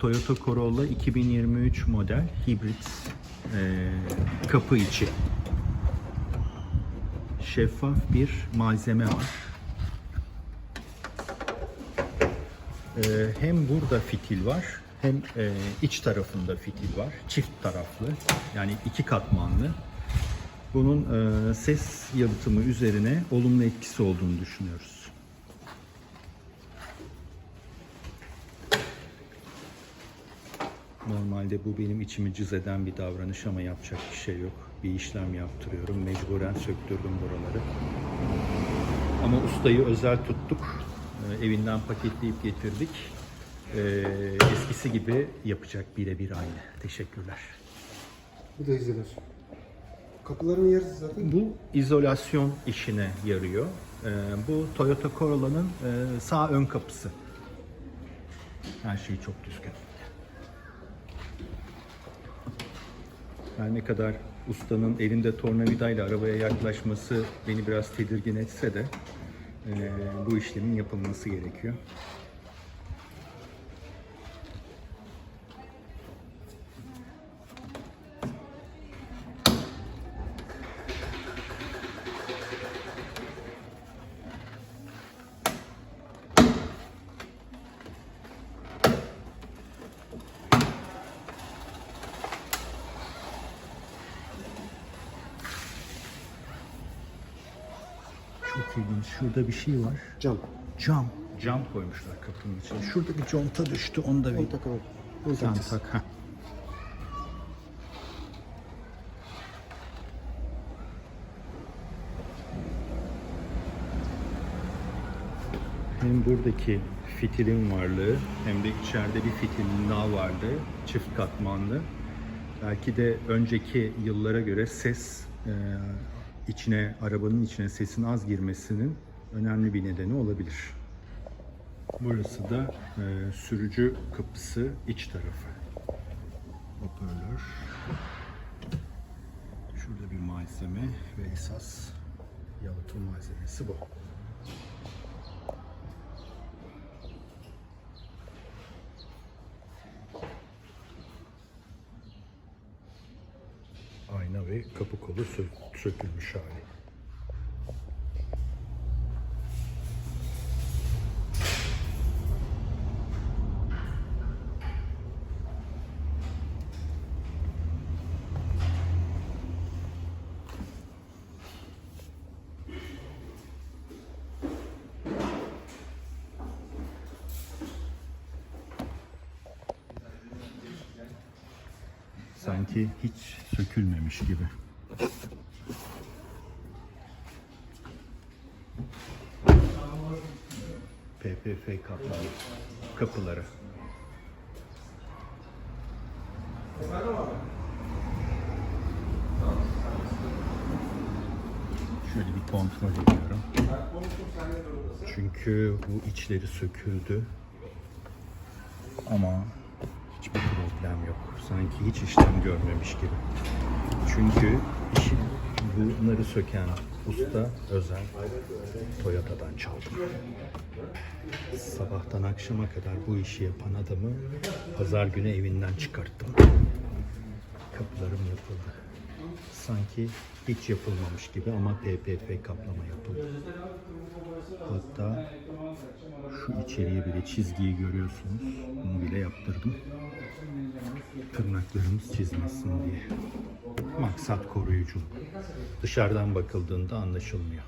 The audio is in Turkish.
Toyota Corolla 2023 model hibrit e, kapı içi. Şeffaf bir malzeme var. E, hem burada fitil var hem e, iç tarafında fitil var. Çift taraflı yani iki katmanlı. Bunun e, ses yalıtımı üzerine olumlu etkisi olduğunu düşünüyoruz. Normalde bu benim içimi cız eden bir davranış ama yapacak bir şey yok. Bir işlem yaptırıyorum. Mecburen söktürdüm buraları. Ama ustayı özel tuttuk. Ee, Evinden paketleyip getirdik. Ee, eskisi gibi yapacak birebir aynı. Teşekkürler. Bu da izolasyon. Kapıların yarısı zaten. Bu izolasyon işine yarıyor. Ee, bu Toyota Corolla'nın e, sağ ön kapısı. Her şey çok düzgün. Her ne kadar ustanın elinde tornavidayla arabaya yaklaşması beni biraz tedirgin etse de e, bu işlemin yapılması gerekiyor. İlginç. Şurada bir şey var. Cam. Cam. Cam koymuşlar kapının içine. Şurada bir conta düştü. Onu da bir Onu takalım. Onu sen takacağız. tak. heh. Hem buradaki fitilin varlığı hem de içeride bir fitilin daha varlığı çift katmanlı. Belki de önceki yıllara göre ses e, içine arabanın içine sesin az girmesinin önemli bir nedeni olabilir. Burası da e, sürücü kapısı iç tarafı. Hoparlör. Şurada bir malzeme ve esas yalıtım malzemesi bu. Ve kapı kolu sö- sökülmüş hali. Sanki hiç sökülmemiş gibi. PPF kapları, kapıları. Şöyle bir kontrol ediyorum. Çünkü bu içleri söküldü. Ama. Sanki hiç işlem görmemiş gibi. Çünkü işi bunları söken usta özel Toyota'dan çaldım. Sabahtan akşama kadar bu işi yapan adamı pazar günü evinden çıkarttım. Kapılarım yapıldı. Sanki hiç yapılmamış gibi ama PPF kaplama yapıldı. Hatta şu içeriye bile çizgiyi görüyorsunuz. Bunu bile yaptırdım. Tırnaklarımız çizmesin diye. Maksat koruyuculuk. Dışarıdan bakıldığında anlaşılmıyor.